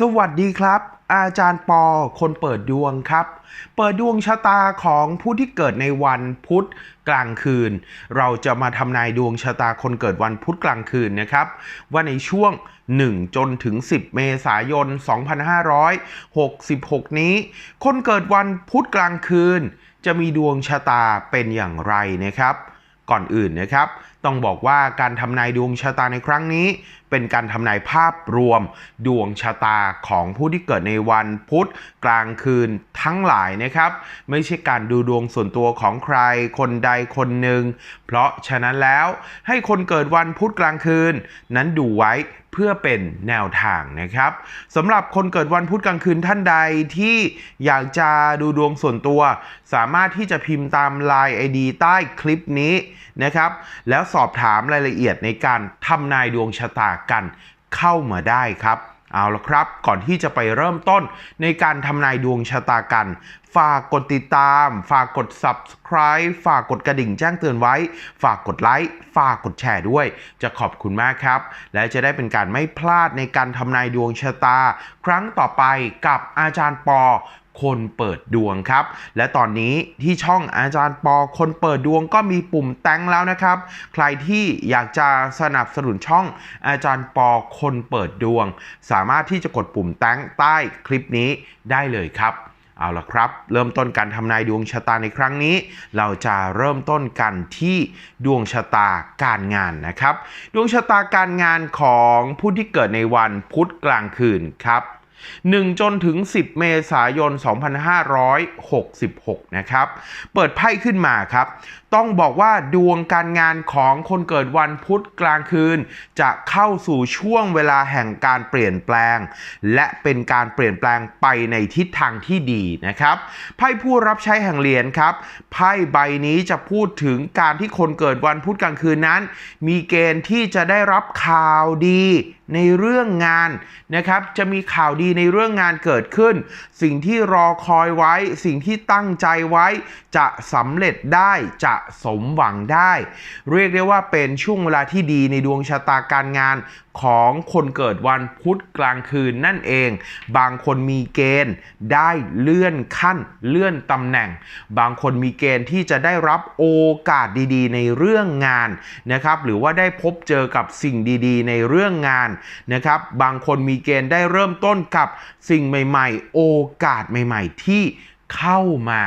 สวัสดีครับ อาจารย์ปอคนเปิดดวงครับ เปิดดวงชะตาของผู้ที่เกิดในวันพุธกลางคืน เราจะมาทำนายดวงชะตาคนเกิดวันพุธกลางคืนนะครับ ว่าในช่วง 1 จนถึง 10 เมษายน 2566 นี้ คนเกิดวันพุธกลางคืน จะมีดวงชะตาเป็นอย่างไรนะครับ ก่อนอื่นนะครับ ต้องบอกว่าการทำนายดวงชะตาในครั้งนี้ เป็นการทำนายภาพรวมดวงชะตาของผู้ที่เกิดในวันพุธกลางคืนทั้งหลายนะครับ ไม่ใช่การดูดวงส่วนตัวของใครคนใดคนหนึ่งเพราะฉะนั้นแล้วให้คนเกิดวันพุธกลางคืน นั้นดูไว้ เพื่อเป็นแนวทางนะครับสำหรับคนเกิดวันพุธกลางคืนท่านใดที่อยากจะดูดวงส่วนตัว สามารถที่จะพิมพ์ตาม Line ID ใต้คลิปนี้นะครับ แล้วสอบถามรายละเอียดในการทำนายดวงชะตากันเข้ามาได้ครับ เอาละครับ ก่อนที่จะไปเริ่มต้นในการทำนายดวงชะตากัน ฝากกดติดตาม ฝากกด subscribe ฝากกดกระดิ่งแจ้งเตือนไว้ ฝากกดไลค์ ฝากกดแชร์ด้วย จะขอบคุณมากครับ และจะได้เป็นการไม่พลาดในการทำนายดวงชะตา ครั้งต่อไปกับอาจารย์ปอ คนเปิดดวงครับ และตอนนี้ที่ช่องอาจารย์ปอคนเปิดดวงก็มีปุ่มแตงแล้วนะครับ ใครที่อยากจะสนับสนุนช่องอาจารย์ปอคนเปิดดวง สามารถที่จะกดปุ่มแตงใต้คลิปนี้ได้เลยครับเอาละครับ เริ่มต้นการทำนายดวงชะตาในครั้งนี้ เราจะเริ่มต้นกันที่ดวงชะตาการงานนะครับ ดวงชะตาการงานของผู้ที่เกิดในวันพุธกลางคืนครับ 1 จนถึง 10 เมษายน 2566 นะครับ เปิดไพ่ขึ้นมาครับ ต้องบอกว่าดวงการงานของคนเกิดวันพุธกลางคืน จะเข้าสู่ช่วงเวลาแห่งการเปลี่ยนแปลง และเป็นการเปลี่ยนแปลงไปในทิศทางที่ดีนะครับไพ่ผู้รับใช้แห่งเหรียญครับไพ่ใบนี้จะพูดถึงการที่คนเกิดวันพุธกลางคืนนั้น มีเกณฑ์ที่จะได้รับข่าวดีในเรื่องงานนะครับ จะมีข่าวดีในเรื่องงานเกิดขึ้น สิ่งที่รอคอยไว้ สิ่งที่ตั้งใจไว้ จะสำเร็จได้จะสมหวังได้ เรียกได้ว่าเป็นช่วงเวลาที่ดีในดวงชะตาการงานของคนเกิดวันพุธกลางคืนนั่นเอง บางคนมีเกณฑ์ได้เลื่อนขั้นเลื่อนตำแหน่ง บางคนมีเกณฑ์ที่จะได้รับโอกาสดีๆ ในเรื่องงานนะครับ หรือว่าได้พบเจอกับสิ่งดีๆ ในเรื่องงานนะครับ บางคนมีเกณฑ์ได้เริ่มต้นกับสิ่งใหม่ ๆ โอกาสใหม่ ๆ ที่ เข้ามา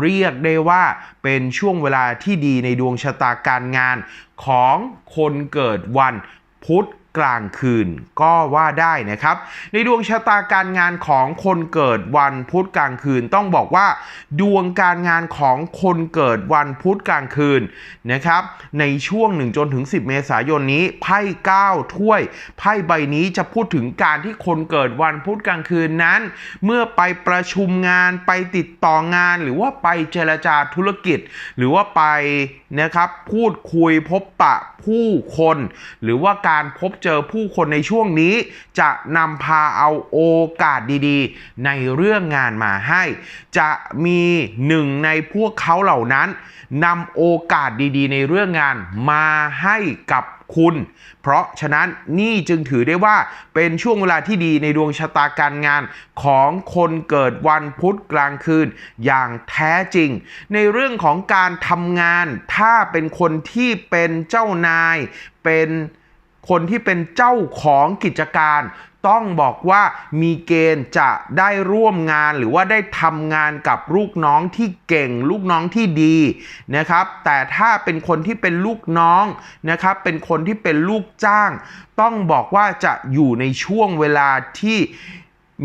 เรียกได้ว่าเป็นช่วงเวลาที่ดีในดวงชะตาการงานของคนเกิดวันพุธ กลางคืนก็ว่าได้นะครับ ในดวงชะตาการงานของคนเกิดวันพุธกลางคืนต้องบอกว่า ดวงการงานของคนเกิดวันพุธกลางคืนนะครับในช่วง1จนถึง 10 เมษายนนี้ไพ่9ถ้วยไพ่ใบนี้จะพูดถึงการที่คนเกิดวันพุธกลางคืนนั้น เมื่อไปประชุมงานไปติดต่องาน หรือว่าไปเจรจาธุรกิจ หรือว่าไป นะครับพูดคุยพบปะผู้คน หรือว่าการพบเจอผู้คนในช่วงนี้ จะนำพาเอาโอกาสดีๆ ในเรื่องงานมาให้ จะมีหนึ่งในพวกเขาเหล่านั้นนำโอกาสดีๆ ในเรื่องงานมาให้กับ คุณ เพราะฉะนั้นนี่จึงถือได้ว่าเป็นช่วงเวลาที่ดีในดวงชะตาการงานของคนเกิดวันพุธกลางคืนอย่างแท้จริง ในเรื่องของการทำงาน ถ้าเป็นคนที่เป็นเจ้านายเป็นคนที่เป็นเจ้าของกิจการ ต้องบอกว่ามีเกณฑ์จะได้ร่วมงานหรือว่าได้ทำงานกับลูกน้องที่เก่ง ลูกน้องที่ดีนะครับ แต่ถ้าเป็นคนที่เป็นลูกน้องนะครับ เป็นคนที่เป็นลูกจ้าง ต้องบอกว่าจะอยู่ในช่วงเวลาที่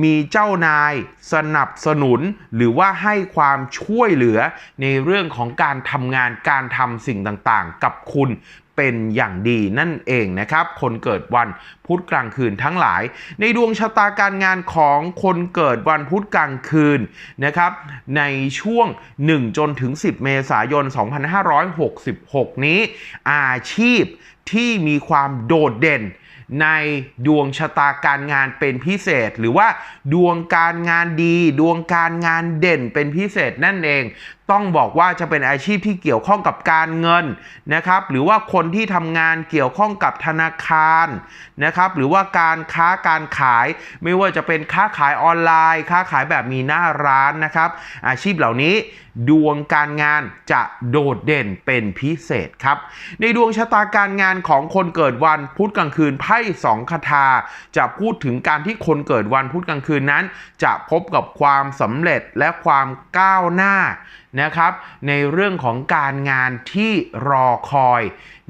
มีเจ้านายสนับสนุน หรือว่าให้ความช่วยเหลือในเรื่องของการทำงานการทำสิ่งต่างๆ กับคุณ เป็นอย่างดีนั่นเองนะครับ คนเกิดวันพุธกลางคืนทั้งหลาย ในดวงชะตาการงานของคนเกิดวันพุธกลางคืนนะครับ ในช่วง 1 จนถึง 10 เมษายน 2566 นี้ อาชีพที่มีความโดดเด่นในดวงชะตาการงานเป็นพิเศษ หรือว่าดวงการงานดี ดวงการงานเด่นเป็นพิเศษนั่นเอง ต้องบอกว่าจะเป็นอาชีพที่เกี่ยวข้องกับการเงินนะครับ หรือว่าคนที่ทำงานเกี่ยวข้องกับธนาคารนะครับ หรือว่าการค้าการขาย ไม่ว่าจะเป็นค้าขายออนไลน์ ค้าขายแบบมีหน้าร้านนะครับ อาชีพเหล่านี้ดวงการงานจะโดดเด่นเป็นพิเศษครับ ในดวงชะตาการงานของคนเกิดวันพุธกลางคืนไพ่สองคาถาจะพูดถึงการที่คนเกิดวันพุธกลางคืนนั้น จะพบกับความสำเร็จและความก้าวหน้านะครับ ในเรื่องของการงานที่รอคอย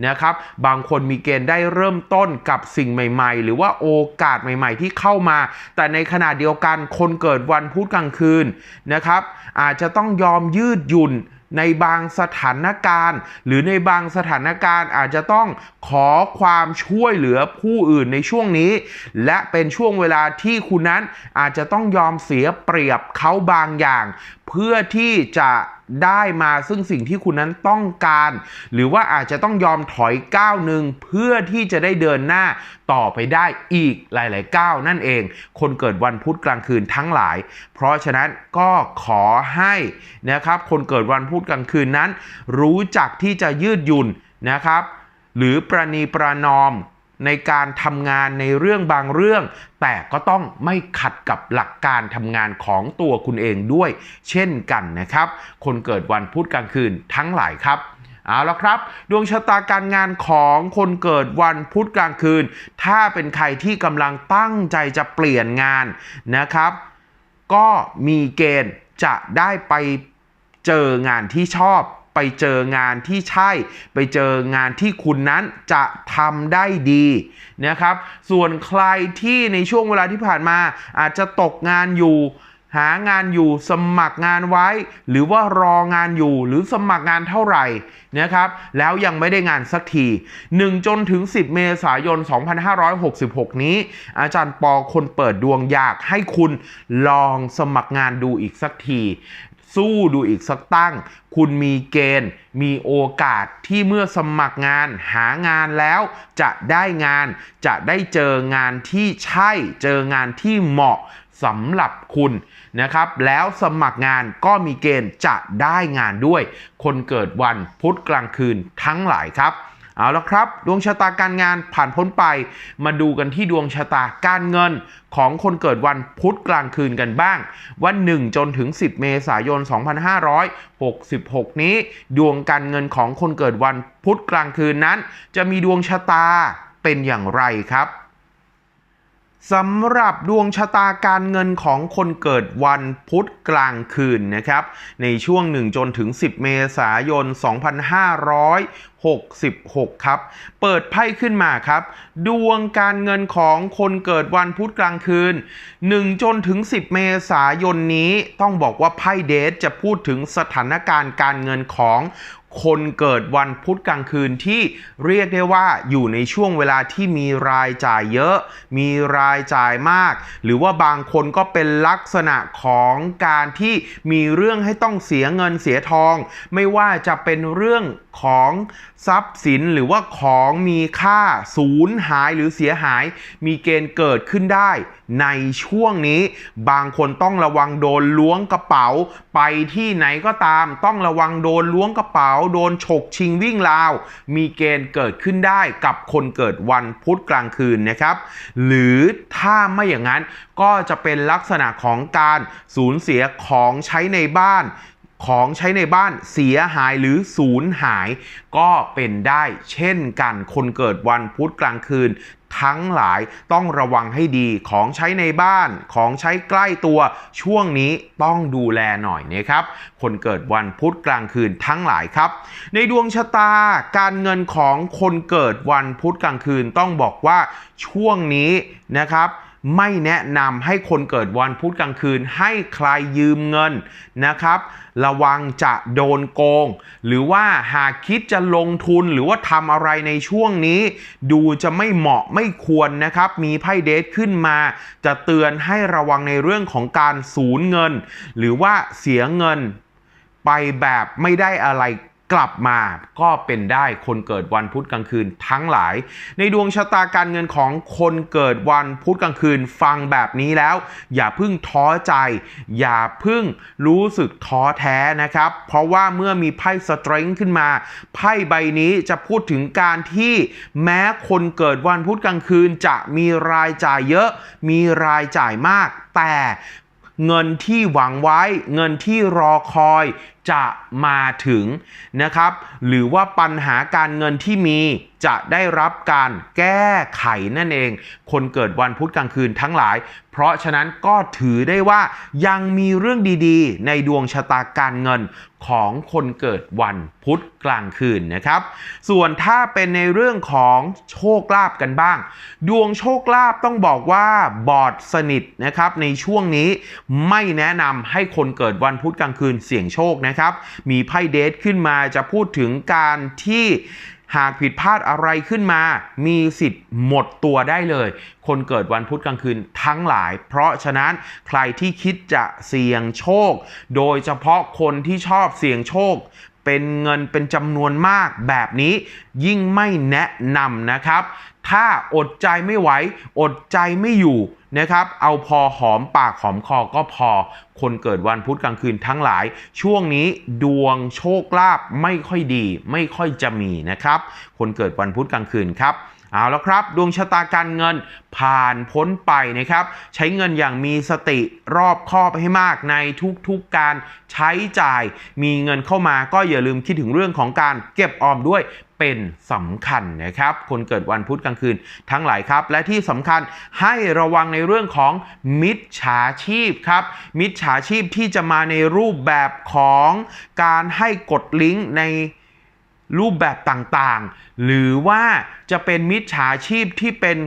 นะครับ บางคนมีเกณฑ์ได้เริ่มต้นกับสิ่งใหม่ ๆ หรือว่าโอกาสใหม่ ๆ ที่เข้ามา แต่ในขณะเดียวกันคนเกิดวันพุธกลางคืนนะครับ อาจจะต้องยอมยืดหยุ่นในบางสถานการณ์ หรือในบางสถานการณ์อาจจะต้องขอความช่วยเหลือผู้อื่นในช่วงนี้ และเป็นช่วงเวลาที่คุณนั้นอาจจะต้องยอมเสียเปรียบเขาบางอย่าง เพื่อที่จะ ได้มาซึ่งสิ่งที่คุณนั้นต้องการ หรือว่าอาจจะต้องยอมถอยก้าวหนึ่งเพื่อที่จะได้เดินหน้าต่อไปได้อีกหลาย ๆ ก้าวนั่นเอง คนเกิดวันพุธกลางคืนทั้งหลาย เพราะฉะนั้นก็ขอให้นะครับคนเกิดวันพุธกลางคืนนั้น รู้จักที่จะยืดหยุ่นนะครับ หรือประนีประนอม ในการทำงานในเรื่องบางเรื่อง แต่ก็ต้องไม่ขัดกับหลักการทำงานของตัวคุณเองด้วย เช่นกันนะครับ คนเกิดวันพุธกลางคืนทั้งหลายครับเอาละครับ ดวงชะตาการงานของคนเกิดวันพุธกลางคืน ถ้าเป็นใครที่กำลังตั้งใจจะเปลี่ยนงานนะครับ ก็มีเกณฑ์จะได้ไปเจองานที่ชอบ ไปเจองานที่ใช่ ไปเจองานที่คุณนั้นจะทำได้ดีนะครับ ส่วนใครที่ในช่วงเวลาที่ผ่านมา อาจจะตกงานอยู่หางานอยู่สมัครงานไว้ หรือว่ารองานอยู่หรือสมัครงานเท่าไหร่นะครับแล้วยังไม่ได้งานสักที 1 จนถึง 10 เมษายน 2566 นี้ อาจารย์ปอคนเปิดดวงอยากให้คุณลองสมัครงานดูอีกสักที สู้ดูอีกสักตั้ง คุณมีเกณฑ์ มีโอกาสที่เมื่อสมัครงานหางานแล้ว จะได้งาน จะได้เจองานที่ใช่ เจองานที่เหมาะสำหรับคุณนะครับ แล้วสมัครงานก็มีเกณฑ์จะได้งานด้วย คนเกิดวันพุธกลางคืนทั้งหลายครับ เอาละครับ ดวงชะตาการงานผ่านพ้นไป มาดูกันที่ดวงชะตาการเงินของคนเกิดวันพุธกลางคืนกันบ้าง วัน 1 จนถึง 10 เมษายน 2566 นี้ ดวงการเงินของคนเกิดวันพุธกลางคืนนั้น จะมีดวงชะตาเป็นอย่างไรครับ สำหรับดวงชะตาการเงินของคนเกิดวันพุธกลางคืนนะครับ ในช่วง 1 จนถึง 10 เมษายน 2566 ครับ เปิดไพ่ขึ้นมาครับ ดวงการเงินของคนเกิดวันพุธกลางคืน 1 จนถึง 10 เมษายนนี้ต้องบอกว่าไพ่เดทจะพูดถึงสถานการณ์การเงินของ คนเกิดวันพุธกลางคืนที่เรียกได้ว่าอยู่ในช่วงเวลาที่มีรายจ่ายเยอะ มีรายจ่ายมาก หรือว่าบางคนก็เป็นลักษณะของการที่มีเรื่องให้ต้องเสียเงินเสียทอง ไม่ว่าจะเป็นเรื่อง ของทรัพย์สินหรือว่าของมีค่าสูญหายหรือเสียหาย มีเกณฑ์เกิดขึ้นได้ ในช่วงนี้ บางคนต้องระวังโดนล้วงกระเป๋า ไปที่ไหนก็ตาม ต้องระวังโดนล้วงกระเป๋า โดนฉกชิงวิ่งราว มีเกณฑ์เกิดขึ้นได้กับคนเกิดวันพุธกลางคืนนะครับ หรือถ้าไม่อย่างนั้นก็จะเป็นลักษณะของการสูญเสียของใช้ในบ้าน ของใช้ในบ้านเสียหายหรือสูญหาย ก็เป็นได้เช่นกันคนเกิดวันพุธกลางคืน ทั้งหลายต้องระวังให้ดีของใช้ในบ้านของใช้ใกล้ตัวช่วงนี้ต้องดูแลหน่อยนะครับ คนเกิดวันพุธกลางคืนทั้งหลายครับ ในดวงชะตาการเงินของคนเกิดวันพุธกลางคืนต้องบอกว่าช่วงนี้นะครับ ไม่แนะนำให้คนเกิดวันพุธกลางคืน ให้ใครยืมเงินนะครับ ระวังจะโดนโกง หรือว่าหากคิดจะลงทุนหรือว่าทำอะไรในช่วงนี้ ดูจะไม่เหมาะไม่ควรนะครับ มีไพ่เดทขึ้นมา จะเตือนให้ระวังในเรื่องของการสูญเงิน หรือว่าเสียเงินไปแบบไม่ได้อะไร กลับมาก็เป็นได้คนเกิดวันพุธกลางคืนทั้งหลาย ในดวงชะตาการเงินของคนเกิดวันพุธกลางคืนฟังแบบนี้แล้ว อย่าพึ่งท้อใจ อย่าพึ่งรู้สึกท้อแท้นะครับ เพราะว่าเมื่อมีไพ่สตริงขึ้นมา ไพ่ใบนี้จะพูดถึงการที่แม้คนเกิดวันพุธกลางคืนจะมีรายจ่ายเยอะ มีรายจ่ายมาก แต่เงินที่หวังไว้ เงินที่รอคอย จะมาถึงนะครับ หรือว่าปัญหาการเงินที่มีจะได้รับการแก้ไขนั่นเอง คนเกิดวันพุธกลางคืนทั้งหลาย เพราะฉะนั้นก็ถือได้ว่ายังมีเรื่องดีๆ ในดวงชะตาการเงินของคนเกิดวันพุธกลางคืนนะครับ ส่วนถ้าเป็นในเรื่องของโชคลาภกันบ้าง ดวงโชคลาภต้องบอกว่าบอดสนิทนะครับ ในช่วงนี้ไม่แนะนำให้คนเกิดวันพุธกลางคืนเสี่ยงโชคนะครับมีไพ่เดทขึ้นมาจะพูดถึงการที่หากผิดพลาดอะไรขึ้นมา มีสิทธิ์หมดตัวได้เลย คนเกิดวันพุธกลางคืนทั้งหลาย เพราะฉะนั้นใครที่คิดจะเสี่ยงโชค โดยเฉพาะคนที่ชอบเสี่ยงโชค เป็นเงินเป็นจำนวนมากแบบนี้ ยิ่งไม่แนะนำนะครับ ถ้าอดใจไม่ไหว อดใจไม่อยู่ นะครับ เอาพอหอมปากหอมคอก็พอ คนเกิดวันพุธกลางคืนทั้งหลาย ช่วงนี้ดวงโชคลาภไม่ค่อยดี ไม่ค่อยจะมีนะครับ คนเกิดวันพุธกลางคืนครับ เอาแล้วครับ ดวงชะตาการเงินผ่านพ้นไปนะครับ ใช้เงินอย่างมีสติรอบคอบให้มากในทุกๆการใช้จ่าย มีเงินเข้ามาก็อย่าลืมคิดถึงเรื่องของการเก็บออมด้วยเป็นสำคัญนะครับ คนเกิดวันพุธกลางคืนทั้งหลายครับ และที่สำคัญให้ระวังในเรื่องของมิจฉาชีพครับ มิจฉาชีพที่จะมาในรูปแบบของการให้กดลิงก์ใน รูปแบบต่างๆ หรือว่าจะเป็นมิจฉาชีพที่เป็น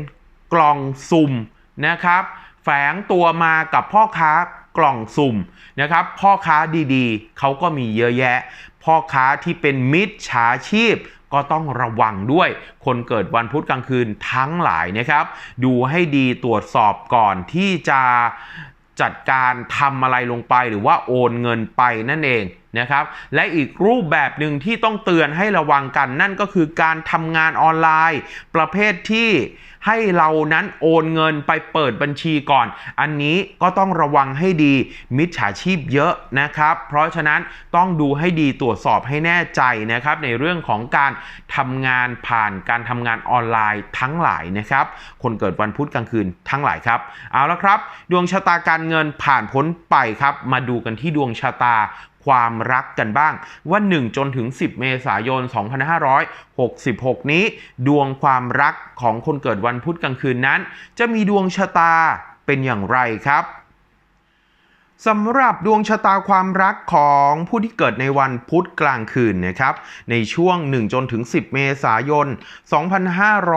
กล่องสุ่มนะครับ แฝงตัวมากับพ่อค้ากล่องสุ่มนะครับ พ่อค้าดีๆ เขาก็มีเยอะแยะ พ่อค้าที่เป็นมิจฉาชีพก็ต้องระวังด้วย คนเกิดวันพุธกลางคืนทั้งหลายนะครับ ดูให้ดีตรวจสอบก่อนที่จะจัดการทำอะไรลงไปหรือว่าโอนเงินไปนั่นเองนะครับ และอีกรูปแบบหนึ่งที่ต้องเตือนให้ระวังกัน นั่นก็คือการทำงานออนไลน์ ประเภทที่ให้เรานั้นโอนเงินไปเปิดบัญชีก่อน อันนี้ก็ต้องระวังให้ดีมิจฉาชีพเยอะนะครับ เพราะฉะนั้นต้องดูให้ดีตรวจสอบให้แน่ใจนะครับ ในเรื่องของการทำงานผ่านการทำงานออนไลน์ทั้งหลายนะครับ คนเกิดวันพุธกลางคืนทั้งหลายครับเอาละครับ ดวงชะตาการเงินผ่านพ้นไปครับ มาดูกันที่ดวงชะตา ความรักกันบ้าง ว่า1จนถึง 10 เมษายน 2566 นี้ ดวงความรักของคนเกิดวันพุธกลางคืนนั้น จะมีดวงชะตาเป็นอย่างไรครับ สำหรับดวงชะตาความรักของผู้ที่เกิดในวันพุธกลางคืนนะครับ ในช่วง 1 จนถึง 10 เมษายน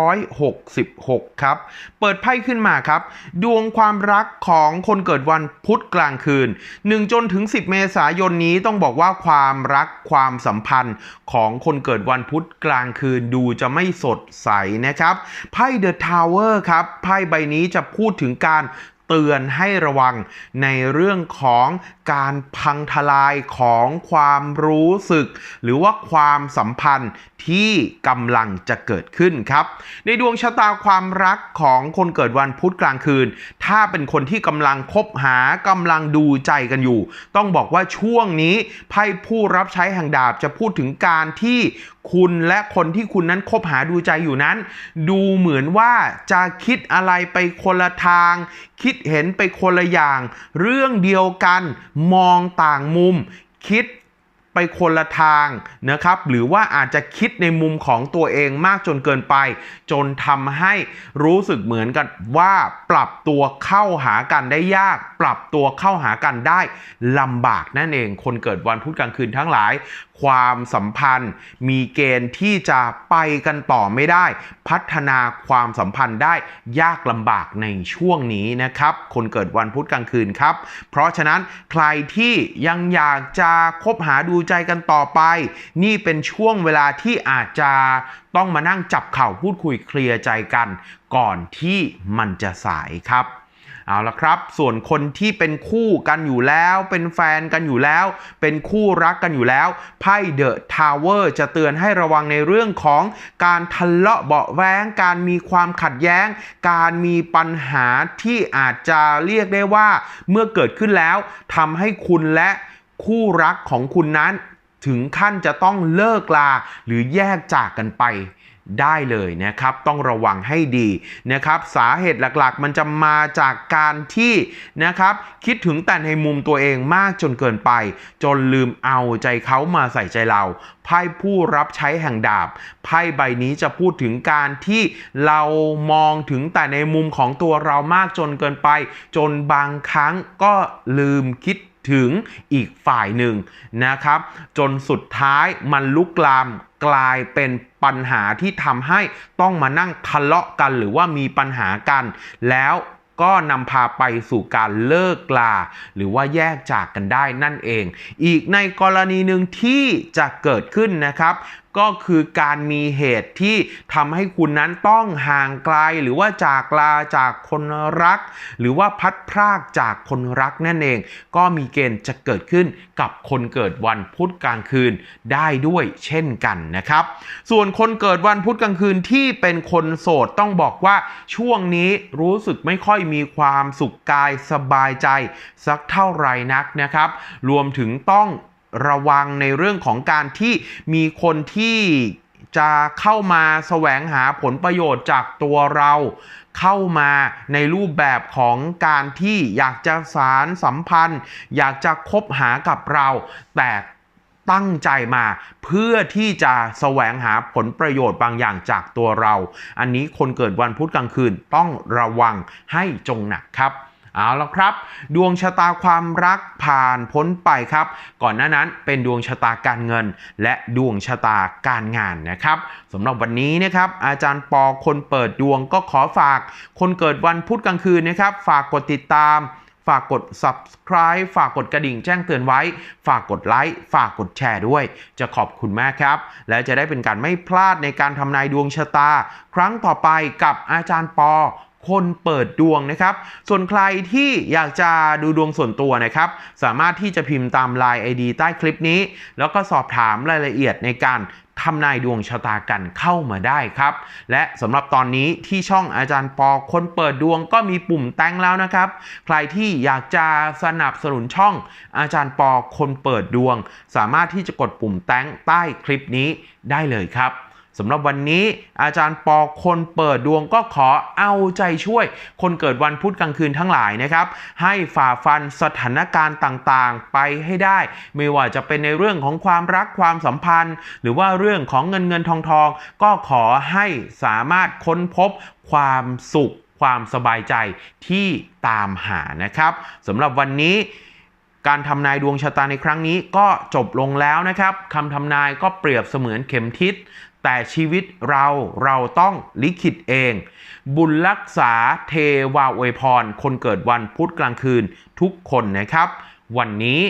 2566 ครับ เปิดไพ่ขึ้นมาครับ ดวงความรักของคนเกิดวันพุธกลางคืน 1 จนถึง 10 เมษายนนี้ต้องบอกว่าความรักความสัมพันธ์ของคนเกิดวันพุธกลางคืนดูจะไม่สดใสนะครับ ไพ่เดอะทาวเวอร์ครับ ไพ่ใบนี้จะพูดถึงการ เตือนให้ระวังในเรื่องของการพังทลายของความรู้สึก หรือว่าความสัมพันธ์ที่กำลังจะเกิดขึ้นครับ ในดวงชะตาความรักของคนเกิดวันพุธกลางคืน ถ้าเป็นคนที่กำลังคบหากำลังดูใจกันอยู่ ต้องบอกว่าช่วงนี้ไพ่ผู้รับใช้แห่งดาบจะพูดถึงการที่ คุณและคนที่คุณนั้นคบหาดูใจอยู่นั้น ดูเหมือนว่าจะคิดอะไรไปคนละทาง คิดเห็นไปคนละอย่าง เรื่องเดียวกันมองต่างมุม คิดไปคนละทางนะครับ หรือว่าอาจจะคิดในมุมของตัวเองมากจนเกินไป จนทำให้รู้สึกเหมือนกันว่าปรับตัวเข้าหากันได้ยาก ปรับตัวเข้าหากันได้ลำบากนั่นเอง คนเกิดวันพุธกลางคืนทั้งหลายความสัมพันธ์ มีเกณฑ์ที่จะไปกันต่อไม่ได้ พัฒนาความสัมพันธ์ได้ยากลำบากในช่วงนี้นะครับ คนเกิดวันพุธกลางคืนครับ เพราะฉะนั้นใครที่ยังอยากจะคบหาดูใจกันต่อไป นี่เป็นช่วงเวลาที่อาจจะต้องมานั่งจับเข่าพูดคุยเคลียร์ใจกัน ก่อนที่มันจะสายครับ เอาละครับ ส่วนคนที่เป็นคู่กันอยู่แล้ว เป็นแฟนกันอยู่แล้ว เป็นคู่รักกันอยู่แล้ว ไพ่เดอะทาวเวอร์จะเตือนให้ระวังในเรื่องของการทะเลาะเบาะแว้ง การมีความขัดแย้ง การมีปัญหาที่อาจจะเรียกได้ว่า เมื่อเกิดขึ้นแล้วทำให้คุณและคู่รักของคุณนั้น ถึงขั้นจะต้องเลิกลาหรือแยกจากกันไป ได้เลยนะครับต้องระวังให้ดีนะครับสาเหตุหลักๆ มันจะมาจากการที่นะครับคิดถึงแต่ในมุมตัวเองมากจนเกินไป จนลืมเอาใจเขามาใส่ใจเราไพ่ผู้รับใช้แห่งดาบไพ่ใบนี้จะพูดถึงการที่เรามองถึงแต่ในมุมของตัวเรามากจนเกินไป จนบางครั้งก็ลืมคิดถึงอีกฝ่ายหนึ่งนะครับ จนสุดท้ายมันลุกลาม กลายเป็นปัญหาที่ทำให้ต้องมานั่งทะเลาะกันหรือว่ามีปัญหากัน แล้วก็นำพาไปสู่การเลิกลา หรือว่าแยกจากกันได้นั่นเอง อีกในกรณีหนึ่งที่จะเกิดขึ้นนะครับ ก็คือการมีเหตุที่ทำให้คุณนั้นต้องห่างไกลหรือว่าจากลาจากคนรัก หรือว่าพัดพรากจากคนรักนั่นเอง ก็มีเกณฑ์จะเกิดขึ้นกับคนเกิดวันพุธกลางคืนได้ด้วยเช่นกันนะครับ ส่วนคนเกิดวันพุธกลางคืนที่เป็นคนโสดต้องบอกว่าช่วงนี้รู้สึกไม่ค่อยมีความสุขกายสบายใจสักเท่าไหร่นักนะครับ รวมถึงต้อง ระวังในเรื่องของการที่มีคนที่จะเข้ามาแสวงหาผลประโยชน์จากตัวเราเข้ามาในรูปแบบของการที่อยากจะสารสัมพันธ์ อยากจะคบหากับเรา แต่ตั้งใจมาเพื่อที่จะแสวงหาผลประโยชน์บางอย่างจากตัวเรา อันนี้คนเกิดวันพุธกลางคืนต้องระวังให้จงหนักครับ เอาละครับ ดวงชะตาความรักผ่านพ้นไปครับ ก่อนหน้านั้นเป็นดวงชะตาการเงิน และดวงชะตาการงานนะครับสำหรับวันนี้นะครับ อาจารย์ปอคนเปิดดวงก็ขอฝาก คนเกิดวันพุธกลางคืนนะครับ ฝากกดติดตามฝากกด subscribe ฝากกดกระดิ่งแจ้งเตือนไว้ ฝากกดไลค์ ฝากกดแชร์ด้วย จะขอบคุณมากครับ และจะได้เป็นการไม่พลาดในการทำนายดวงชะตา ครั้งต่อไปกับอาจารย์ปอ คนเปิดดวงนะครับ ส่วนใครที่อยากจะดูดวงส่วนตัวนะครับ สามารถที่จะพิมพ์ตาม Line ID ใต้คลิปนี้ แล้วก็สอบถามรายละเอียดในการทำนายดวงชะตากันเข้ามาได้ครับ และสำหรับตอนนี้ที่ช่องอาจารย์ปอคนเปิดดวงก็มีปุ่มแต่งแล้วนะครับ ใครที่อยากจะสนับสนุนช่องอาจารย์ปอคนเปิดดวง สามารถที่จะกดปุ่มแต่งใต้คลิปนี้ได้เลยครับ สำหรับวันนี้อาจารย์ปอคนเปิดดวงก็ขอเอาใจช่วย คนเกิดวันพุธกลางคืนทั้งหลายนะครับ ให้ฝ่าฟันสถานการณ์ต่างๆ ไปให้ได้ ไม่ว่าจะเป็นในเรื่องของความรักความสัมพันธ์ หรือว่าเรื่องของเงินเงินทองทองก็ขอให้สามารถค้นพบความสุข ความสบายใจที่ตามหานะครับสำหรับวันนี้การทำนายดวงชะตาในครั้งนี้ก็จบลงแล้วนะครับคำทำนายก็เปรียบเสมือนเข็มทิศ แต่ชีวิตเราเราต้องลิขิตเอง บุญรักษาเทวาอวยพร คนเกิดวันพุธกลางคืนทุกคนนะครับ วันนี้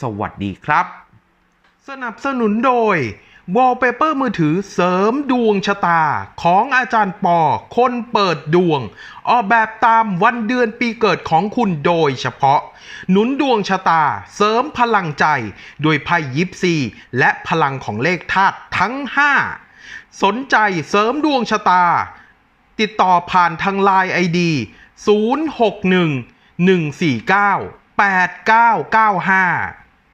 สวัสดีครับ สนับสนุนโดย Wallpaper มือถือเสริมดวงชะตาของอาจารย์ปอ คนเปิดดวง ออกแบบตามวันเดือนปีเกิดของคุณโดยเฉพาะ หนุนดวงชะตาเสริมพลังใจด้วยไพ่ยิปซี และพลังของเลขธาตุทั้ง 5 สนใจเสริมดวงชะตา ติดต่อผ่านทางไลน์ไอดี061 149 8995